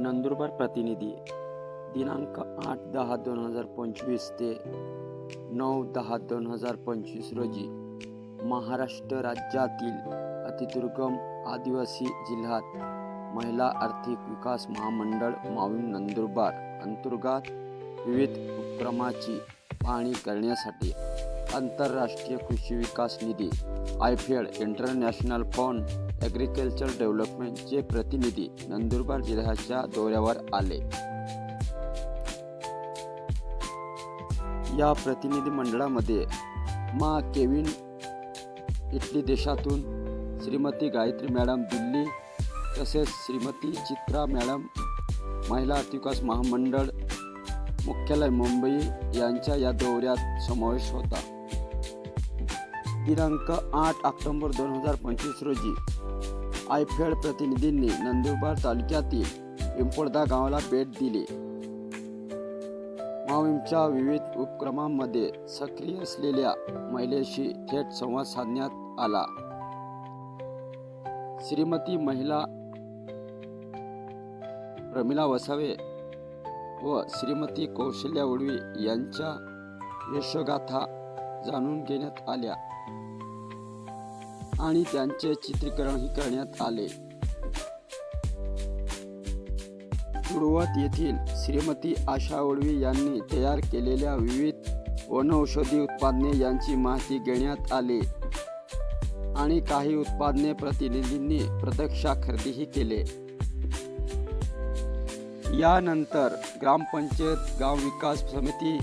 नंदुरबार प्रतिनिधी दिनांक आठ दहा दोन हजार पंचवीस ते नऊ दहा दोन हजार पंचवीस रोजी महाराष्ट्र राज्यातील अतिदुर्गम आदिवासी जिल्ह्यात महिला आर्थिक विकास महामंडळ माविम नंदुरबार अंतर्गत विविध उपक्रमाची पाहणी करण्यासाठी आंतरराष्ट्रीय कृषी विकास निधी आयफेड इंटरनॅशनल फंड ॲग्रिकल्चर डेव्हलपमेंटचे प्रतिनिधी नंदुरबार जिल्ह्याच्या दौऱ्यावर आले. या प्रतिनिधी मंडळामध्ये मा केविन इटली देशातून श्रीमती गायत्री मॅडम दिल्ली तसेच श्रीमती चित्रा मॅडम महिला आर्थिक विकास महामंडळ मुख्यालय मुंबई यांच्या या दौऱ्यात समावेश होता. दिनांक आठ ऑक्टोबर दोन हजार पंचवीस रोजी आयफेड प्रतिनिधींनी नंदुरबार तालुक्यातील पिंपळदा गावाला भेट दिली. माविमच्या विविध उपक्रमांमध्ये सक्रिय असलेल्या महिलेशी थेट संवाद साधण्यात आला. श्रीमती महिला प्रमिला वसावे व श्रीमती कौशल्या उडवी यांच्या यशोगाथा जाणून घेण्यात आल्या आणि त्यांचे चित्रीकरणही करण्यात आले. सुरुवात येथील श्रीमती आशा उडवी यांनी तयार केलेल्या विविध वनौषधी उत्पादने यांची माहिती घेण्यात आली आणि काही उत्पादने प्रतिनिधींनी प्रत्यक्षा खरेदीही केले. यानंतर ग्रामपंचायत गाव विकास समिती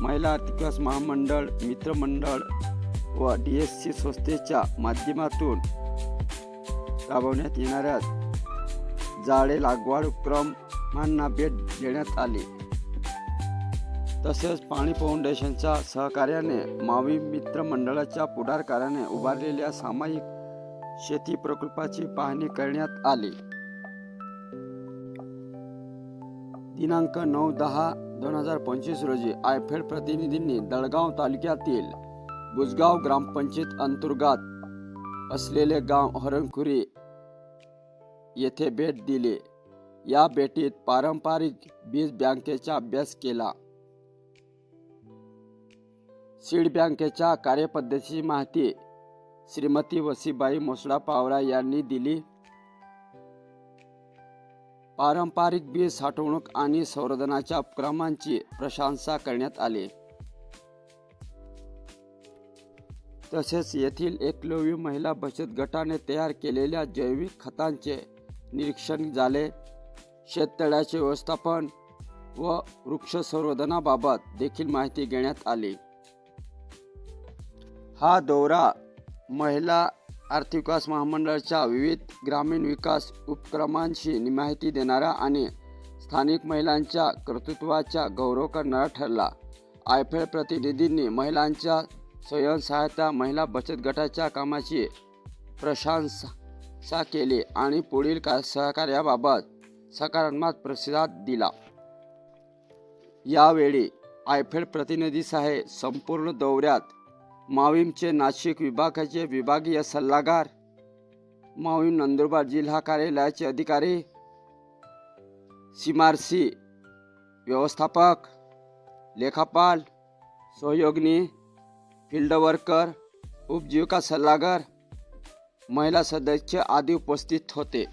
महिला आर्थिक महामंडळ मित्रमंडळ व डी एस सी संस्थेच्या माध्यमातून राबवण्यात येणाऱ्या जाळे लागवड उपक्रमांना भेट देण्यात आली. तसेच पाणी फाउंडेशनच्या सहकार्याने मावी मित्रमंडळाच्या पुढारकाराने पुढाकाराने उभारलेल्या सामायिक शेती प्रकल्पाची पाहणी करण्यात आली. दिनांक नऊ दहा दोन हजार पंचवीस रोजी आयफेड प्रतिनिधींनी दळगाव तालुक्यातील बुजगाव ग्रामपंचायत अंतर्गत असलेले गाव हरणखुरी येथे भेट दिली. या भेटीत पारंपरिक बीज बँकेचा अभ्यास केला. सीड बँकेच्या कार्यपद्धतीची माहिती श्रीमती वसीबाई मोसडा पावरा यांनी दिली. पारंपरिक बीज साठवणूक आणि संवर्धनाच्या उपक्रमांची प्रशंसा करण्यात आली. तसेच येथील एकलव्य महिला बचत गटाने तयार केलेल्या जैविक खतांचे निरीक्षण झाले. शेततळ्याचे व्यवस्थापन व वृक्ष संवर्धनाबाबत देखील माहिती घेण्यात आली. हा दौरा महिला आर्थिक विकास महामंडळाच्या विविध ग्रामीण विकास उपक्रमांशी माहिती देणारा आणि स्थानिक महिलांच्या कर्तृत्वाचा गौरव करणारा ठरला. आयफेड प्रतिनिधींनी महिलांच्या स्वयंसहायता महिला बचत गटाच्या कामाची प्रशंसा केली आणि पुढील का सहकार्याबाबत सकारात्मक प्रतिसाद दिला. यावेळी आयफेड प्रतिनिधी साहेब संपूर्ण दौऱ्यात माविमचे नाशिक विभागाचे विभागीय सल्लागार माविम नंदुरबार जिल्हा कार्यालयाचे अधिकारी सीमारसी व्यवस्थापक लेखापाल सहयोगिनी फील्ड वर्कर उपजीविका सल्लागार महिला सदस्य आदी उपस्थित होते.